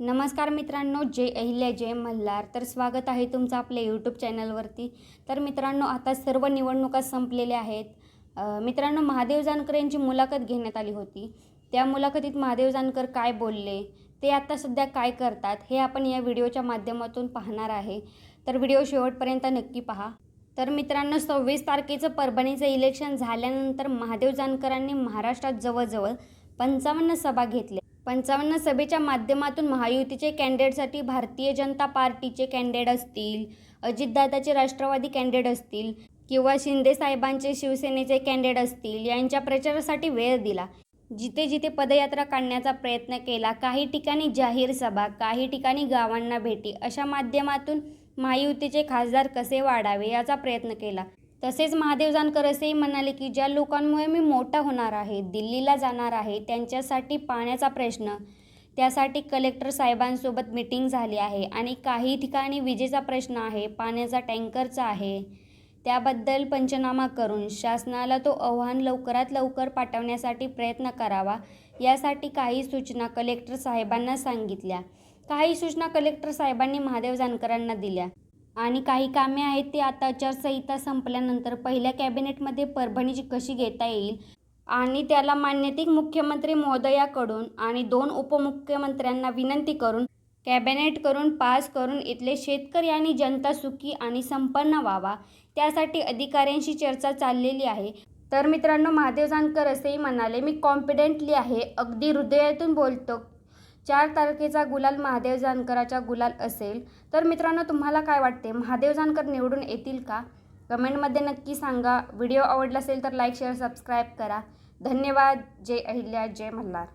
नमस्कार मित्रांनो जय अहिल्या जय मल्हार. तर स्वागत आहे तुमचं आपल्या यूट्यूब चॅनलवरती तर मित्रांनो आता सर्व निवडणुका संपलेल्या आहेत. मित्रांनो महादेव जानकर यांची मुलाखत घेण्यात आली होती. त्या मुलाखतीत महादेव जानकर काय बोलले? ते आता सध्या काय करतात? हे आपण या व्हिडिओच्या माध्यमातून पाहणार आहे. तर व्हिडिओ शेवटपर्यंत नक्की पहा. तर मित्रांनो सव्वीस तारखेचं परभणीचं इलेक्शन झाल्यानंतर महादेव जानकरांनी महाराष्ट्रात जवळजवळ पंचावन्न सभा घेतल्या. पंचावन्न सभेच्या माध्यमातून महायुतीचे कॅन्डिडेटसाठी भारतीय जनता पार्टीचे कॅन्डिडेट असतील अजितदादाचे राष्ट्रवादी कॅन्डिडेट असतील किंवा शिंदे साहेबांचे शिवसेनेचे कॅन्डिडेट असतील यांच्या प्रचारासाठी वेळ दिला. जिथे जिथे पदयात्रा काढण्याचा प्रयत्न केला काही ठिकाणी जाहीर सभा काही ठिकाणी गावांना भेटी अशा माध्यमातून महायुतीचे खासदार कसे वाढावे याचा प्रयत्न केला. तसेच महादेव जानकर असेही म्हणाले की ज्या लोकांमुळे मी मोठा होणार आहे दिल्लीला जाणार आहे त्यांच्यासाठी पाण्याचा प्रश्न त्यासाठी कलेक्टर साहेबांसोबत मिटिंग झाली आहे आणि काही ठिकाणी विजेचा प्रश्न आहे पाण्याचा टँकरचा आहे त्याबद्दल पंचनामा करून शासनाला तो आव्हान लवकरात लवकर पाठवण्यासाठी प्रयत्न करावा यासाठी काही सूचना कलेक्टर साहेबांना सांगितल्या. काही सूचना कलेक्टर साहेबांनी महादेव जानकरांना दिल्या. आणि काही कामे आहेत ती आता आचारसंहिता संपल्यानंतर पहिल्या कॅबिनेटमध्ये परभणी कशी घेता येईल? आणि त्याला मान्यतिक मुख्यमंत्री महोदयाकडून आणि दोन उपमुख्यमंत्र्यांना विनंती करून कॅबिनेट करून पास करून इथले शेतकरी आणि जनता सुखी आणि संपन्न व्हावा त्यासाठी अधिकाऱ्यांशी चर्चा चाललेली आहे. तर मित्रांनो महादेव जानकर असेही म्हणाले मी कॉन्फिडेंटली आहे. अगदी हृदयातून बोलतो चार तारखेचा गुलाल महादेव जानकराचा गुलाल असेल तर मित्रांनो तुम्हाला काय वाटते? महादेव जानकर निवडून येतील का? कमेंटमध्ये नक्की सांगा. व्हिडिओ आवडला असेल तर लाईक शेअर सबस्क्राईब करा. धन्यवाद. जय अहिल्या जय मल्हार.